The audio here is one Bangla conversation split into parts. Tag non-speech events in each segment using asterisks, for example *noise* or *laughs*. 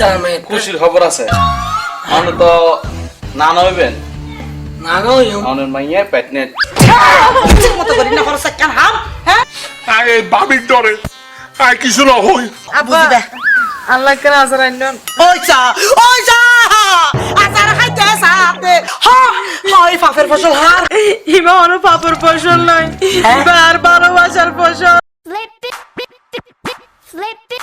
দামে খুশির খবর আছে। আমি তো না নইবেন না গো আমার মাইয়ের পেটনেট ঠিক মতো করি না খরচ কেন হাম? হ্যাঁ? আরে বাবির ডরে। আর কিছু না হই। বুঝি দে। আল্লাহ কেন আসার আইন ওই চা ওই চা আচার খাইতে সাথে হ হয় ফাফের ফসল হার। ইমা অন্য পাপর ফসল নয় বার ভালোবাসার ফসল। Flip it, flip it, flip it,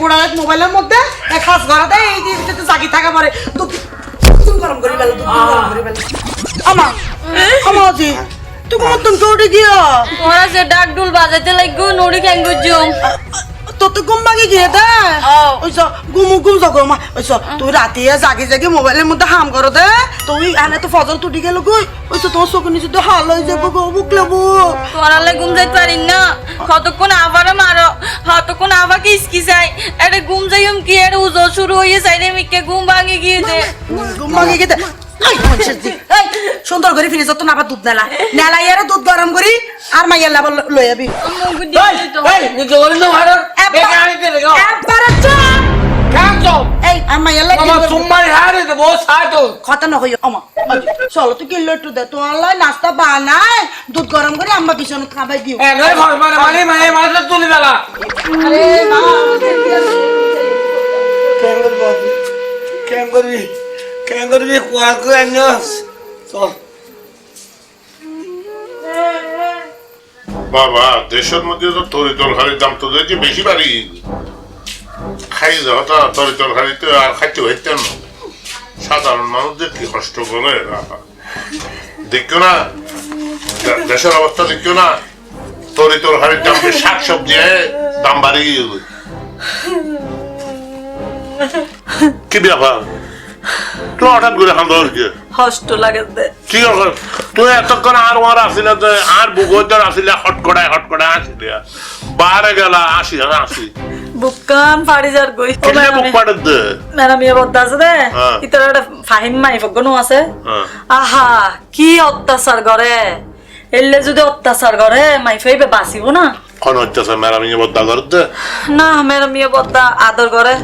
গোড়া মোবাইলের মধ্যে এক ঘরে এই যে জাগি থাকা পরে দুধ দুধ গরম করি বেলা গরম করি বেলা আমা আমা জি তুমি মতন কেউটে গিয়া? ওরা যে ডাক ডুল বাজাইতে নড়ি ঘুম গিয়ে দে। গুমু গুম জগো মা ওইস তুই রাতে জাগি জাগি মোবাইলের মধ্যে হাম করো দে। তুই এনে তো ফজল তুটি গেল গই তোর চোখে নিচে তো হাল হয়ে যাব গো বুক। তোরালে ঘুম যাইতে পারি না। কতক্ষণ আবারও মারো। শুরু হয়ে যাই রে মিকে ঘুম ভাঙে গিয়ে দে গেতে এই মানুষের জি, সুন্দর করে ফিরে যত না আবার দুধ নেলা। নেলা ইয়ারে দুধ গরম করি আর মাইয়ার লাভ লই যাবি চলো। তুই কিলো একটু দে? নাস্তা বানায় দুধ গরম করে আম্মা পিছনে খাবাই দিও। তুলি বেলা। আরে মা কেন করবি কেন করবি? কুয়া চল। বাবা, দেশের মধ্যে তো তরি তরকারির দাম তো বেশি বাড়ি। খাই যাওয়া তো তরি তরকারিতে আর খাইতে হইতেন না সাধারণ মানুষদের কি কষ্ট করে। দেখছ না দেশের অবস্থা দেখছ না। তরি তরকারির দাম শাক সবজি দাম বাড়িয়ে কি ব্যাপার তুই হঠাৎ করে কি কি তুই এতক্ষণ আর ওর আসিলে আর বুগোদের আসিলে হটকড়ায় হটকড়ায় আসিলে বারে গেলা আসি আসি বুকান ফাড়ি যার গই কিলে বুক পাড়ে দে? মেরা মিয়া বদ্দা আছে দে। ইতর একটা ফাহিম মাই ফগনু আছে। আহা কি অত্যাচার করে এলে যদি অত্যাচার করে মাই ফাইবে বাঁচিব না। কোন হচ্ছে মেরা মিয়ে বদ্দা করতে না মেরা মিয়া বদ্দা আদর করে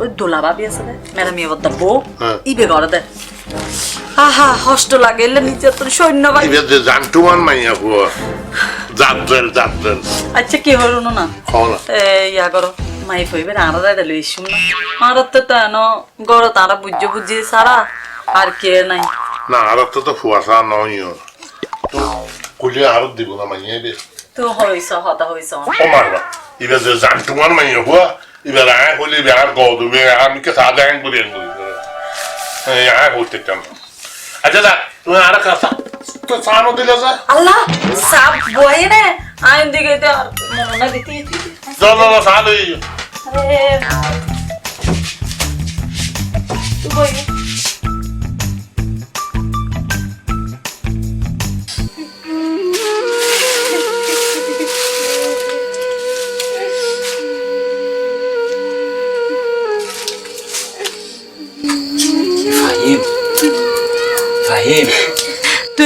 ওই দোলা ভাবি আছে দে মেরা মিয়া বদ্দা বউ? হ্যাঁ। ইবে করে দে। আহা কষ্ট লাগে এলে নিচে তোর সৈন্য ভাই। জানটুমান মাইয়া হুয়া জাতরেল জাতরেল আচ্ছা কি হল না? এ ইয়া করো। মাই ফইবে আরা দাই দিল ইসুম না। আর তো তেন গড় তারা বুঝে বুঝি সারা আর কে নাই। না আর তো তো ফুয়াশা নয় তো কুলি আর দিব না মাইয়া বে তো হইছ হতা হইছ। ও মারবা। যে জানটুমান মাইয়া হুয়া আমি কে সাদা হ্যাং করি হ্যাং করি এই আয় হইতে চান আচ্ছা দা তুমি আর কাছে তো সানো দিলে যা আল্লাহ সাপ বয়ে রে আইন দিকে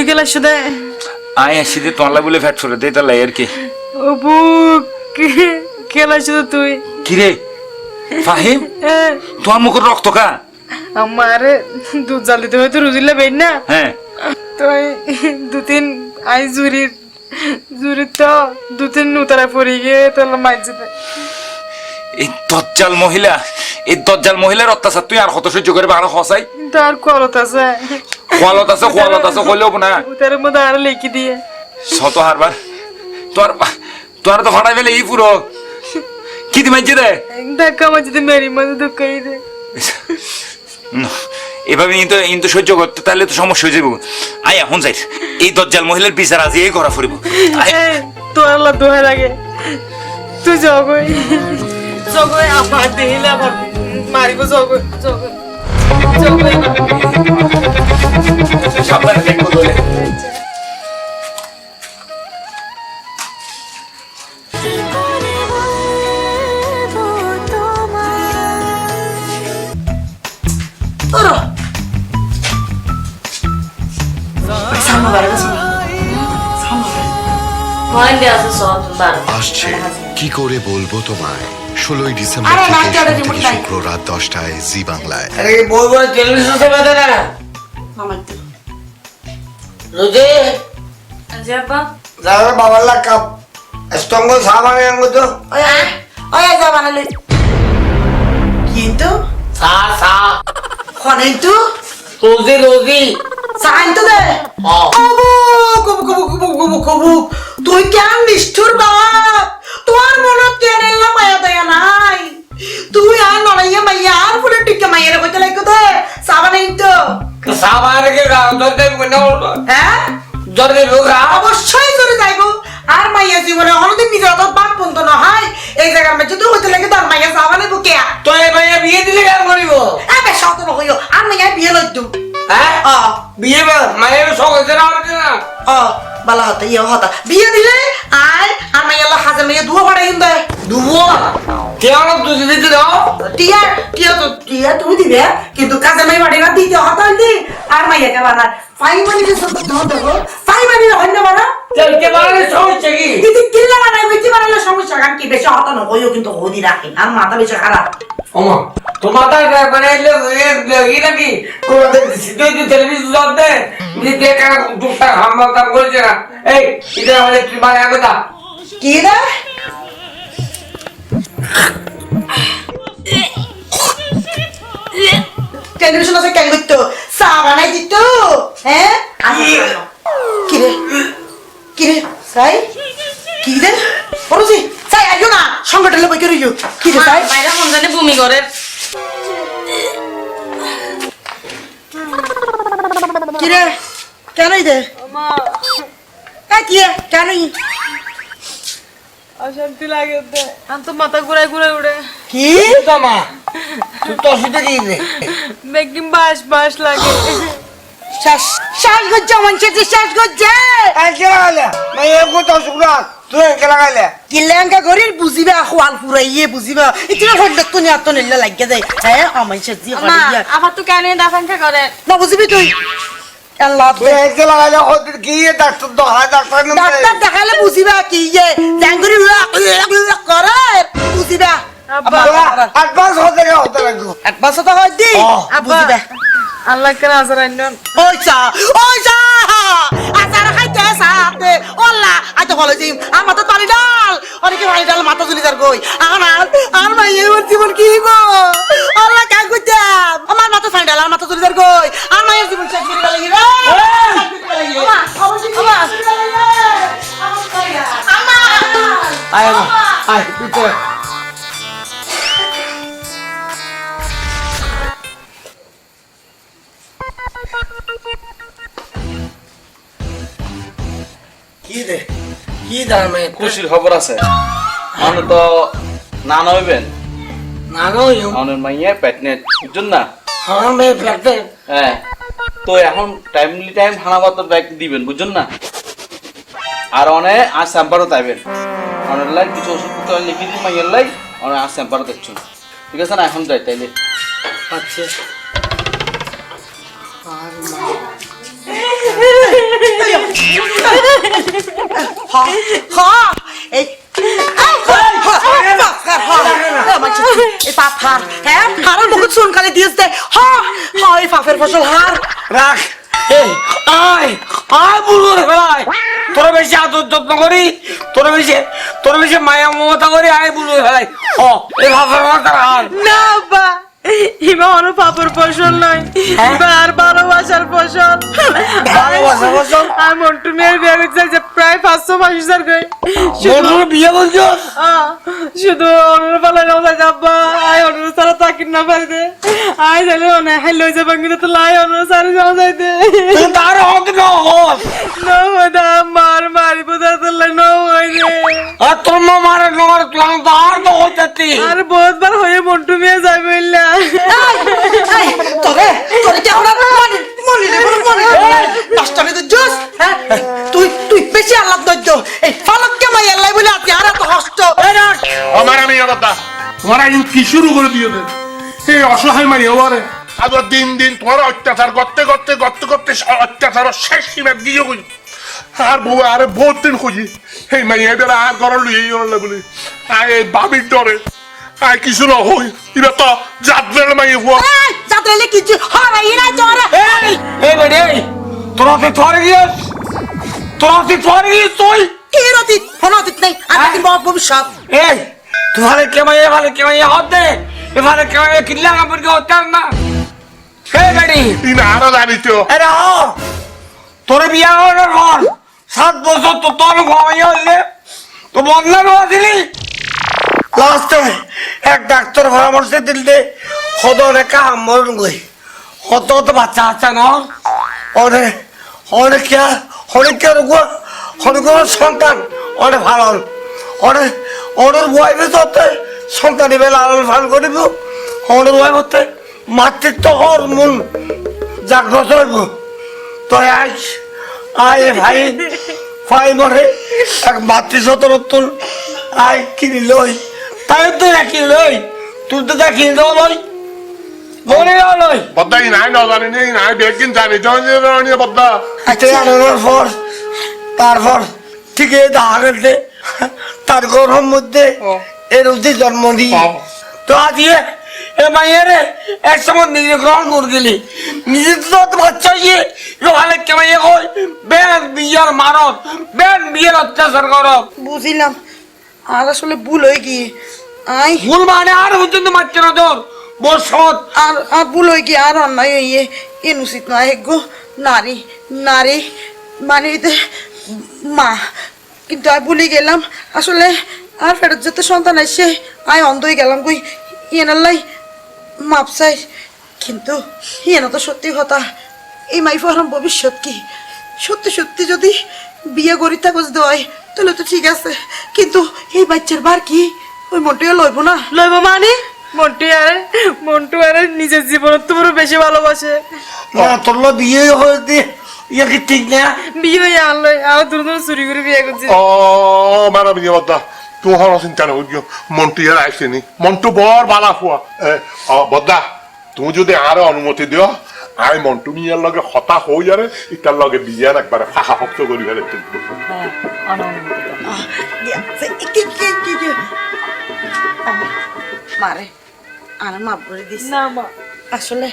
তুই গেলে শুধু আয় আসি দে তোমার বলে ফ্যাট করে দে তাহলে আর কি। অপু গেলে শুধু তুই? কি রে? ফাহিম? তোমার মুখের রক্ত কা? আমার দুধ জাল দিতে হয়তো রুজিলে বেন না? হ্যাঁ। তো দু তিন আই জুরির জুরির তো দু তিন উতারা পড়ে গিয়ে মাইর যেতে এই দজ্জাল মহিলা এই দজ্জাল মহিলার অত্যাচার তুই আর কত সহ্য করে আরও হসাই কিন্তু আর কলত আছে। খোয়ালত আছে খোয়ালত আছে হইলেও না উতারের মধ্যে আর লেখি দিয়ে। শত হারবার। তোর তোর তো ফাটাই ফেলে এই পুরো। কি দিমাইছে রে ধাক্কা আমার যদি মেরি মধ্যে ঢুকাই দে এভাবে কিন্তু কিন্তু সহ্য করতে তাহলে তো সমস্যা হয়ে যাব আয় এখন যাই। এই দজ্জাল মহিলার বিচার আজ এই করা ফুরিব। তোর আল্লাহ দোহাই লাগে। তুই জগই জগই আমার মারিব জগই জগই জগই সাবধানে দেখব বার। আসছে। কি করে বলব তোমায়? ষোলোই ডিসেম্বর থেকে। শুক্র রাত দশটায় জি বাংলায়। আরে বই বই টেলিভিশন সব আছে না? আমার তো কাপ। সাবানে তো। ওই কিন্তু সা সা। কিন্তু রোজি রোজি। সাইন তো দে। কবু কবু কবু কবু কবু কবু তুই কেন নিষ্ঠুর বাপ? তোর মনত কেন এলা মায়া দয়া নাই। তুই আর নড়াইয়া মাইয়া আর ফুলে টিকে মাইয়ের কইতে লাগো দে সাবানে তো। সাবানে কে গাও তোর দেব কোন হ্যাঁ? জলদি লোক অবশ্যই করে যাইবো। বিয়ে মাইয়া সব হইতে না হইতে না ও বালা হতা ইয়ে হতা। বিয়ে দিলে আয় আর মাই আল্লাহ হাজার মেয়ে দুয়া ভাড়া কিন্তু দেয়? কেন তুই দিতে দাও? টিয়া টিয়া তো টিয়া তুমি দিবে কিন্তু কাজে মাই বাড়ি না দিতে হতা আর মাইয়াকে বানা ফাই মানি যে সব দাও দেখো ফাই মানি না বানা চলতে পারে সমস্যা কি কিন্তু কিল্লা বানাই বেশি বানালে সমস্যা কারণ কি বেশি হতা হইও কিন্তু হদি রাখি আর মাথা বেশি খারাপ ওমা তো মাথা মানে ই নাকি কোনো সিদ্ধ টেলিভিশন চলতে দিতে কেন টুকটাক হাম্বা কাম করেছে না এই এটা আমাদের তুই মানে একদা কি রে টেলিভিশন আছে কেন করতো চা বানাই দিত হ্যাঁ কি রে কি রে সাই কি রে পড়ছি সাই আইও না সংগঠনে বই করে কি রে সাই বাইরে মন বমি করে? কি রে? কেন দে কেন অশান্তি লাগে তো মাথা ঘুরাই ঘুরাই উড়ে। কি? মা তুই তো অসুবিধা কি রে? বেকিং বাস বাস লাগে। শ্বাস শ্বাস করছে মনছে যে শ্বাস করছে আজকে তুই কে লাগাইলে কিলেঙ্কা গরির বুঝিবা খোয়াল পুরাইয়ে বুঝিবা ইতিনা হন্ডক তো নিয়াত নিলে লাগিয়ে যায়। হ্যাঁ আমার সাথে মা আবার তো কেন দাফাঙ্কা করে না বুঝবি তুই। ডাক্তার দেখালে বুঝিবা কি জাঙ্গুরি করে বুঝিবা অ্যাডভান্স হতে হতে লাগবে। একবার তো হয় দি বুঝিবা আল্লাহ কেন আইন ওই চা ওই চা আচার খাইতে সাথে ওল্লা আই ভালো জিম আর মাথা পানি ডাল। অনেকে পানি ডাল, মাথা চলে যার কই? আর আর ভাই এর জীবন কি গো? আল্লাহ কাজ করতে আমার মাথা খুশির খবর আছে। মানে তো না নইবেন না নয় আমাদের মাইয়া প্যাটনেট বুঝছেন না? আমার মেয়ে ফ্ল্যাটে হ্যাঁ। তো এখন টাইমলি টাইম হানা বাতো ব্যাগ দিবেন বুঝছেন না? আর অনে আজ স্যাম্পারও তাইবেন। অনেক লাই কিছু ওষুধপত্র লিখে দিন মাইয়ের লাই। অনেক আজ স্যাম্পারও দেখছেন। ঠিক আছে না? এখন যাই তাইলে। আচ্ছা। হ এই *laughs* হার হ্যাঁ হ হ এই হার তোরা বেশি আদর যত্ন করি তোরা বেশি তোরা বেশি মায়া মমতা করি আয় বুলু ভাই ও এই ভাষার মাথা আর না আব্বা ইমা অন্য পাপর ফসল নয় আর ভালোবাসার ফসল ভালোবাসার ফসল? আর মন্টু মেয়ের বিয়ে করছে যে প্রায় পাঁচশো পঁচিশ হাজার করে বন্ধুর বিয়ে বলছো? শুধু অনুর পালা যাব অনুর ছাড়া বাকি না পাইতে আই যাইলে অনেক হাই লই যাবাং কিন্তু তো লাই অন্য সারি যাওয়া যাইতে তার হক ন হস নো মদা মার মারি বুদা তো লাই নো হই রে আর তোর মা মারে নর প্লান তো আর তো হইতাতি। আর বহুতবার হয়ে মন্টু মিয়া যাই কথা তোমার আইন কি শুরু করে দিয়ে দেন? অসহায় মারি ওরে আবার দিন দিন তোমার অত্যাচার করতে করতে করতে করতে অত্যাচার শেষ সীমা গিয়ে কই? আর বউ আরে বহুত দিন খুঁজি। এই মাই এদের আর ঘর লুই হলে বলি। আর এই বাবির ডরে। আর কিছু ন হই। এবার তো যাত্রার মাই হওয়া যাত্রালে কিছু হরাই না জরা। এই এই বেডে তোরা তুই থরে গিয়েস তোরা তুই থরে গিয়েস তুই? কি রতিত ফোন অতীত নাই। আর দিন ভবিষ্যৎ। এই তোমারে কেমাই এভাবে কেমাই হতে এভাবে কেমাই কিল্লা কাপড় কে হতে না এই বেডি তিন আরও জানি তো আরে হ। তোর বিয়া হওয়ার পর সাত বছর তো তোর ঘুমাই হইলে। তো বন্ধ দিলি লাস্টে এক ডাক্তার পরামর্শ দিলে হদ রেখা মরণ গই হত হত বাচ্চা আছে না। ওরে ওরে কে ওরে কে রুগো কোনো সন্তান ওরে ভালো। ওরে ওরে ওয়াইফে হতে সন্তান এবার লালন ফাল করিব। ওরে ওয়াইফ হতে মাতৃত্ব হরমোন জাগ্রত হইব। তো আজ আয় ভাই ভাই মরে এক মাতৃ সতরত্তর আয় কিনি লই। তাই তো দেখি লই তুই তো দেখি লই। মনে নাই নাই জানি জানি বদ্দা আচ্ছা আনানোর পর তারপর ঠিক দাঁড়াতে তার গরম মধ্যে এর উদ্দি জন্ম দিই তো আজকে এ মাইয়ের এক সময় নিজে গ্রহণ করে গেলি নিজে তো বাচ্চা ইয়ে লোহালে কে মাইয়ে কই? বেন বিয়ার মারত বেন বিয়ের অত্যাচার করত। বুঝিলাম। আর আসলে ভুল হয়ে গিয়ে আই। ভুল মানে আর পর্যন্ত মারছে না তোর। বসত। আর আর ভুল হয়ে গিয়ে আর অন্যায় হইয়ে এন উচিত নয় গো। নারী নারী। মানে মা। কিন্তু আমি ভুলে গেলাম। আসলে আর ফেরত যেতে সন্তান আসছে আয় অন্ধ হয়ে গেলাম কই ইয়েনাল্লাই মাপ চাই। কিন্তু ইয়েনা তো সত্যি কথা এই মাই ফরম ভবিষ্যৎ কি? সত্যি সত্যি যদি বিয়ে করি থাকস দেওয়াই তাহলে তো ঠিক আছে। কিন্তু এই বাচ্চার বার কি? ওই মনটিও লইব না? লইব মানে? মন্টু আরে মন্টু আরে নিজের জীবন তো বড় বেশি ভালোবাসে। না তোর লো বিয়ে হয়েছে। ইয়ে কি ঠিক না? বিয়ে হয়ে আনলো আর দূর দূর চুরি করে বিয়ে করছে। ও মারা বিয়ে বদ্দা চিন্তা মন্টু মন্টু বালা হওয়া বদ্দা তুমি যদি আরও অনুমতি দিও আই মন্টু মিয়ার লগে হতা হই যারে ইটার লগে বিয়ার একবারে ফাঁকা ভক্ত করি ফেলে। মারে আর মাপ করে দিস না মা। আসলে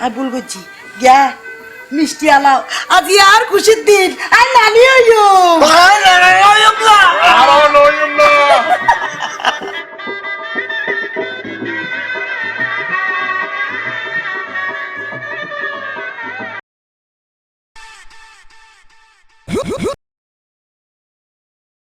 আমি ভুল করছি গিয়া মিষ্টি আলাও। আজ আর খুশির দিন। আর নানি হইও। আর নানি হইও না। আর হইও না।